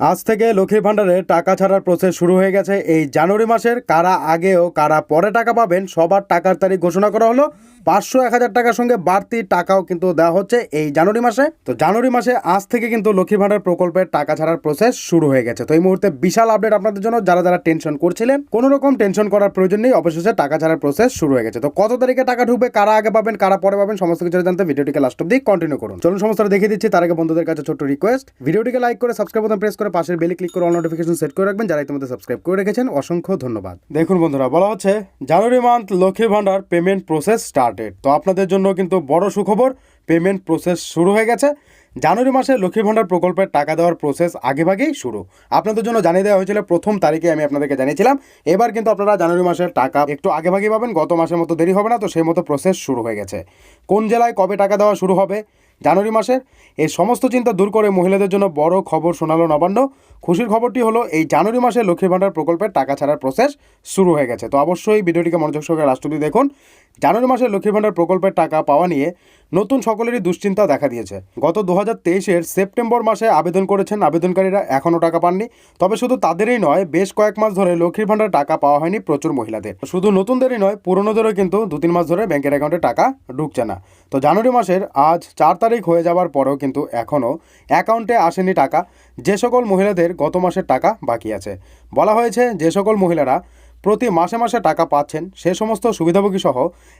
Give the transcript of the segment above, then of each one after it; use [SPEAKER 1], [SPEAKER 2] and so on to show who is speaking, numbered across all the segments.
[SPEAKER 1] আজ থেকে লক্ষ্মীর ভাণ্ডারে টাকা ছাড়ার প্রসেস শুরু হয়ে গেছে। এই জানুয়ারি মাসের কারা আগে ও কারা পরে টাকা পাবেন, সবার টাকার তারিখ ঘোষণা করা হলো। পাঁচশো এক হাজার টাকার সঙ্গে বাড়তি টাকাও কিন্তু দেওয়া হচ্ছে এই জানুয়ারি মাসে। তো জানুয়ারি মাসে আজ থেকে কিন্তু লক্ষ্মীর ভাণ্ডার প্রকল্পের টাকা ছাড়ার প্রসেস শুরু হয়ে গেছে। তো এই মুহূর্তে বিশাল আপডেট আপনাদের জন্য। যারা যারা টেনশন করছিলেন, কোনো রকম টেনশন করার প্রয়োজন নেই, অবশেষে টাকা ছাড়ার প্রসেস শুরু হয়ে গেছে। তো কত তারিখে টাকা ঢুকবে, কারা আগে পাবেন, কারা পরে পাবেন, সমস্ত কিছু জানতে ভিডিওটিকে লাস্ট অব্দি কন্টিনিউ করুন। চলুন সমস্ত দেখিয়ে দিচ্ছি, তার আগে বন্ধুদের কাছে ছোট্ট রিকোয়েস্ট ভিডিওটিকে লাইক করে সাবস্ক্রাইব বোতাম প্রেস করে পাশের বেলে ক্লিক করে অল নোটিফিকেশন সেট করে রাখবেন যারা ইতিমধ্যে সাবস্ক্রাইব করে রেখেছেন, অসংখ্য ধন্যবাদ। দেখুন বন্ধুরা, বলা হচ্ছে January month Lakshmi Bhandar payment process started তো আপনাদের জন্য কিন্তু বড় সুখবর পেমেন্ট প্রসেস শুরু হয়ে গেছে। জানুয়ারি মাসে লক্ষ্মী ভান্ডার প্রকল্পের টাকা দেওয়ার প্রসেস আগেভাগেই শুরু। আপনাদের জন্য জানিয়ে দেওয়া হয়েছিল, প্রথম তারিখে আমি আপনাদেরকে জানিয়েছিলাম। এবার কিন্তু আপনারা জানুয়ারি মাসের টাকা একটু আগেভাগেই পাবেন, গত মাসের মতো দেরি হবে না, তো সেই মতো প্রসেস শুরু হয়ে গেছে। কোন জেলায় কবে টাকা দেওয়া শুরু হবে জানুয়ারি মাসের। এই সমস্ত চিন্তা দূর করে মহিলাদের জন্য বড় খবর শোনালো নবান্ন। খুশির খবরটি হলো, এই জানুয়ারি মাসে লক্ষ্মীর ভাণ্ডার প্রকল্পের টাকা ছাড়ার প্রসেস শুরু হয়ে গেছে। তো অবশ্যই ভিডিওটিকে মনোযোগ সহকারে রাষ্ট্রপতি দেখুন। জানুয়ারি মাসে লক্ষ্মীর ভাণ্ডার প্রকল্পের টাকা পাওয়া নিয়ে নতুন সকলেরই দুশ্চিন্তা দেখা দিয়েছে। গত দু হাজার সেপ্টেম্বর মাসে আবেদন করেছেন আবেদনকারীরা এখনও টাকা পাননি। তবে শুধু তাদেরই নয়, বেশ কয়েক মাস ধরে লক্ষ্মীর ভাণ্ডার টাকা পাওয়া হয়নি প্রচুর মহিলাদের। শুধু নতুনদেরই নয়, পুরনোদেরও কিন্তু দু তিন মাস ধরে ব্যাংকের অ্যাকাউন্টে টাকা ঢুকছে না। তো জানুয়ারি মাসের আজ চার তারিখ হয়ে যাওয়ার পরেও কিন্তু এখনও অ্যাকাউন্টে আসেনি টাকা। যে সকল মহিলাদের গত মাসের টাকা বাকি আছে। বলা হয়েছে, যে সকল মহিলারা প্রতি মাসে মাসে টাকা পাচ্ছেন, সে সমস্ত সুবিধাভোগী সহ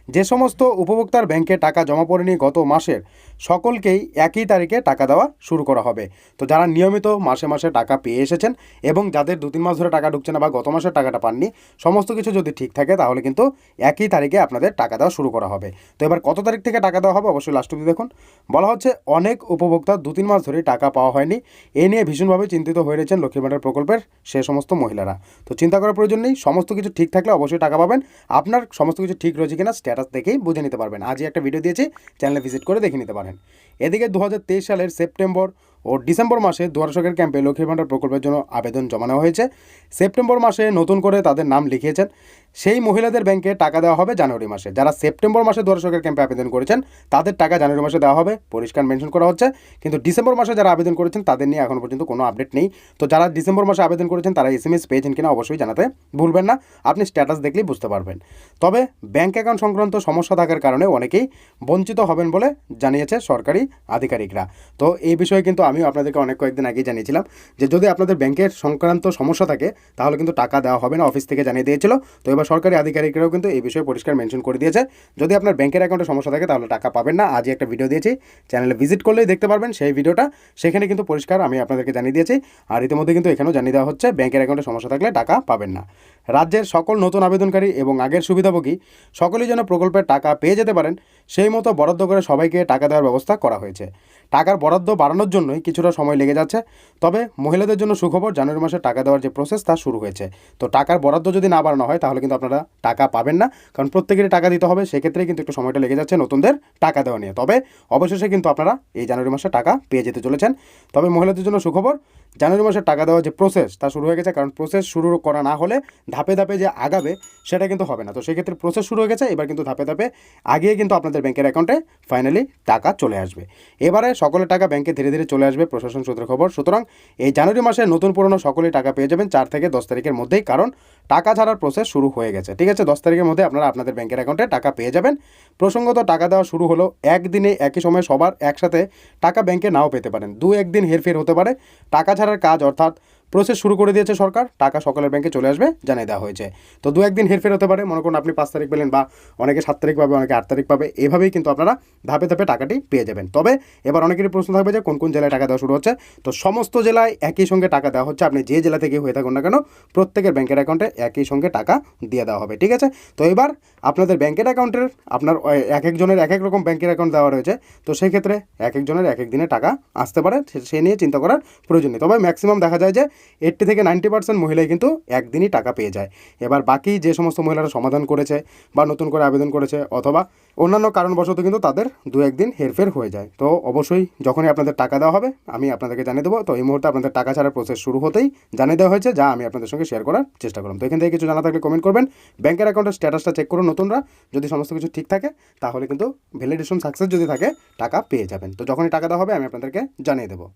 [SPEAKER 1] যে সমস্ত উপভোক্তার ব্যাংকে টাকা জমা পড়েনি গত মাসের, সকলকেই একই তারিখে টাকা দেওয়া শুরু করা হবে। তো যারা নিয়মিত মাসে মাসে টাকা পেয়ে এসেছেন এবং যাদের দু তিন মাস ধরে টাকা ঢুকছে না বা গত মাসের টাকাটা পাননি, সমস্ত কিছু যদি ঠিক থাকে তাহলে কিন্তু একই তারিখে আপনাদের টাকা দেওয়া শুরু করা হবে। তো এবার কত তারিখ থেকে টাকা দেওয়া হবে অবশ্যই লাস্ট অব্দি দেখুন। বলা হচ্ছে অনেক উপভোক্তা দু তিন মাস ধরে টাকা পাওয়া হয়নি। এ নিয়ে ভীষণভাবে চিন্তিত হয়ে রয়েছেন লক্ষ্মী প্রকল্পের সে সমস্ত মহিলারা। তো চিন্তা করার প্রয়োজন নেই, সমস্ত কিছু ঠিক থাকলে অবশ্যই টাকা পাবেন। আপনার সমস্ত কিছু ঠিক রয়েছে কিনা স্ট্যাটাস দেখেই বুঝে নিতে পারবেন। আজই একটা ভিডিও দিয়েছি চ্যানেলে ভিজিট করে দেখে নিতে পারেন। এদিকে দু হাজার তেইশ সালের সেপ্টেম্বর ও ডিসেম্বর মাসে দুয়ারশকের ক্যাম্পে লক্ষ্মী ভাণ্ডার প্রকল্পের জন্য আবেদন জমা নেওয়া হয়েছে। সেপ্টেম্বর মাসে নতুন করে তাদের নাম লিখিয়েছেন। সেই মহিলাদের ব্যাংকে টাকা দেওয়া হবে জানুয়ারি মাসে। যারা সেপ্টেম্বর মাসে দুয়ারশকের ক্যাম্পে আবেদন করেছেন, তাদের টাকা জানুয়ারি মাসে দেওয়া হবে। পরিষ্কার মেনশন করা হচ্ছে। কিন্তু ডিসেম্বর মাসে যারা আবেদন করেছেন, তাদের নিয়ে এখনও পর্যন্ত কোনো আপডেট নেই। তো যারা ডিসেম্বর মাসে আবেদন করেছেন, তারা এস এম এস পেয়েছেন কিনা অবশ্যই জানাতে ভুলবেন না। আপনি স্ট্যাটাস দেখলেই বুঝতে পারবেন। তবে ব্যাংক অ্যাকাউন্ট সংক্রান্ত সমস্যা থাকার কারণে অনেকেই বঞ্চিত হবেন বলে জানিয়েছে সরকারি আধিকারিকরা। তো এই বিষয়ে কিন্তু আমিও আপনাদেরকে অনেক কয়েকদিন আগেই জানিয়েছিলাম যে যদি আপনাদের ব্যাংকের সংক্রান্ত সমস্যা থাকে, তাহলে কিন্তু টাকা দেওয়া হবে না, অফিস থেকে জানিয়ে দিয়েছিল। তো এবার সরকারি আধিকারিকরাও কিন্তু এই বিষয়ে পরিষ্কার মেনশন করে দিয়েছে। যদি আপনার ব্যাংকের অ্যাকাউন্টে সমস্যা থাকে, তাহলে টাকা পাবেন না। আজই একটা ভিডিও দিয়েছি, চ্যানেলে ভিজিট করলেই দেখতে পারবেন সেই ভিডিওটা। সেখানে কিন্তু পরিষ্কার আমি আপনাদেরকে জানিয়ে দিয়েছি। আর ইতিমধ্যে কিন্তু এখানেও জানিয়ে দেওয়া হচ্ছে, ব্যাংকের অ্যাকাউন্টে সমস্যা থাকলে টাকা পাবেন না। রাজ্যের সকল নতুন আবেদনকারী এবং আগের সুবিধাভোগী সকলেই যেন প্রকল্পের টাকা পেয়ে যেতে পারেন, সেই মতো বরাদ্দ করে সবাইকে টাকা দেওয়ার ব্যবস্থা করা হয়েছে। টাকার বরাদ্দ বাড়ানোর জন্যই কিছুটা সময় লেগে যাচ্ছে, তবে মহিলাদের জন্য সুখবর, জানুয়ারি মাসে টাকা দেওয়ার যে প্রসেস তা শুরু হয়েছে। তো টাকার বরাদ্দ যদি না বাড়ানো হয়, তাহলে কিন্তু আপনারা টাকা পাবেন না, কারণ প্রত্যেকেরই টাকা দিতে হবে, সেক্ষেত্রে কিন্তু একটু সময়টা লেগে যাচ্ছে নতুনদের টাকা দেওয়া নিয়ে। তবে অবশেষে কিন্তু আপনারা এই জানুয়ারি মাসে টাকা পেয়ে যেতে চলেছেন। তবে মহিলাদের জন্য সুখবর জানুয়ারি মাসে টাকা দেওয়ার যে প্রসেস তা শুরু হয়ে গেছে, কারণ প্রসেস শুরু করা না হলে ধাপে ধাপে যে আগাবে সেটা কিন্তু হবে না। তো সেক্ষেত্রে প্রসেস শুরু হয়ে গেছে, এবার কিন্তু ধাপে ধাপে আগিয়ে কিন্তু আপনাদের ব্যাংকের অ্যাকাউন্টে ফাইনালি টাকা চলে আসবে। এবারে সকলের টাকা ব্যাংকে ধীরে ধীরে চলে আসবে, প্রশাসন সূত্রে খবর। সুতরাং এই জানুয়ারি মাসে নতুন পুরনো সকলেই টাকা পেয়ে যাবেন, চার থেকে দশ তারিখের মধ্যেই, কারণ টাকা ছাড়ার প্রসেস শুরু হয়ে গেছে। ঠিক আছে, দশ তারিখের মধ্যে আপনারা আপনাদের ব্যাংকের অ্যাকাউন্টে টাকা পেয়ে যাবেন। প্রসঙ্গত টাকা দেওয়া শুরু হলো একদিনে, একই সময় সবার একসাথে টাকা ব্যাংকে নাও পেতে পারেন। দু একদিন হেরফের হতে পারে। টাকা ছাড়ার কাজ অর্থাৎ প্রসেস শুরু করে দিয়েছে সরকার, টাকা সকলের ব্যাংকে চলে আসবে জানিয়ে দেওয়া হয়েছে। তো দু একদিন হেরফের হতে পারে, মনে করুন আপনি পাঁচ তারিখ পেলেন বা অনেকে সাত তারিখ পাবে, অনেকে আট তারিখ পাবে, এভাবেই কিন্তু আপনারা ধাপে ধাপে টাকাটি পেয়ে যাবেন। তবে এবার অনেকেরই প্রশ্ন থাকবে যে কোন কোন জেলায় টাকা দেওয়া শুরু হচ্ছে? তো সমস্ত জেলায় একই সঙ্গে টাকা দেওয়া হচ্ছে, আপনি যে জেলা থেকে হয়ে থাকুন না কেন, প্রত্যেকের ব্যাংকের অ্যাকাউন্টে একই সঙ্গে টাকা দিয়ে দেওয়া হবে, ঠিক আছে? তো এবার আপনাদের ব্যাংকের অ্যাকাউন্টের, আপনার এক একজনের এক এক রকম ব্যাংকের অ্যাকাউন্ট দেওয়া রয়েছে, তো সেই ক্ষেত্রে এক একজনের এক এক দিনে টাকা আসতে পারে, সে- নিয়ে চিন্তা করার প্রয়োজন নেই। তবে ম্যাক্সিমাম দেখা যায় যে এইট্টি থেকে নাইনটি পার্সেন্ট মহিলাই কিন্তু একদিনই টাকা পেয়ে যায়। এবার বাকি যে সমস্ত মহিলারা সমাধান করেছে বা নতুন করে আবেদন করেছে অথবা অন্যান্য কারণবশত কিন্তু তাদের দু একদিন হেরফের হয়ে যায়। তো অবশ্যই যখনই আপনাদের টাকা দেওয়া হবে, আমি আপনাদেরকে জানিয়ে দেবো। তো এই মুহূর্তে আপনাদের টাকা ছাড়ার প্রসেস শুরু হতেই জানিয়ে দেওয়া হয়েছে, যা আমি আপনাদের সঙ্গে শেয়ার করার চেষ্টা করলাম। তো এখান থেকে কিছু জানা থাকলে কমেন্ট করবেন। ব্যাংকের অ্যাকাউন্টের স্ট্যাটাসটা চেক করুন নতুনরা। যদি সমস্ত কিছু ঠিক থাকে, তাহলে কিন্তু ভ্যালিডেশন সাকসেস যদি থাকে, টাকা পেয়ে যাবেন। তো যখনই টাকা দেওয়া হবে, আমি আপনাদেরকে জানিয়ে দেবো।